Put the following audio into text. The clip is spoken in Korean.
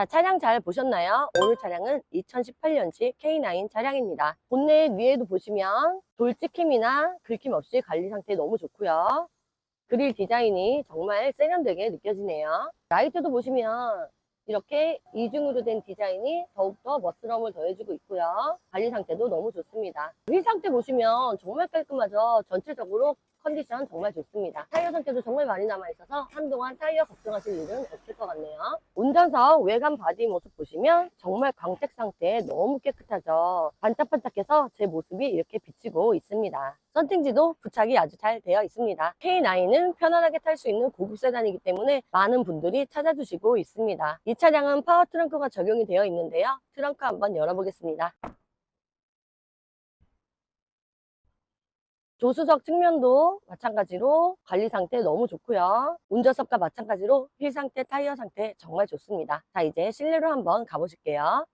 자, 차량 잘 보셨나요? 오늘 차량은 2018년식 K9 차량입니다. 본넷 위에도 보시면 돌 찍힘이나 긁힘 없이 관리 상태 너무 좋고요. 그릴 디자인이 정말 세련되게 느껴지네요. 라이트도 보시면 이렇게 이중으로 된 디자인이 더욱더 멋스러움을 더해주고 있고요. 관리 상태도 너무 좋습니다. 휠 상태 보시면 정말 깔끔하죠. 전체적으로 컨디션 정말 좋습니다. 타이어 상태도 정말 많이 남아있어서 한동안 타이어 걱정하실 일은 없을 것 같네요. 운전석 외관 바디 모습 보시면 정말 광택 상태 너무 깨끗하죠. 반짝반짝해서 제 모습이 이렇게 비치고 있습니다. 썬팅지도 부착이 아주 잘 되어 있습니다. K9은 편안하게 탈 수 있는 고급 세단이기 때문에 많은 분들이 찾아주시고 있습니다. 이 차량은 파워 트렁크가 적용이 되어 있는데요. 트렁크 한번 열어보겠습니다. 조수석 측면도 마찬가지로 관리 상태 너무 좋고요. 운전석과 마찬가지로 휠 상태, 타이어 상태 정말 좋습니다. 자, 이제 실내로 한번 가보실게요.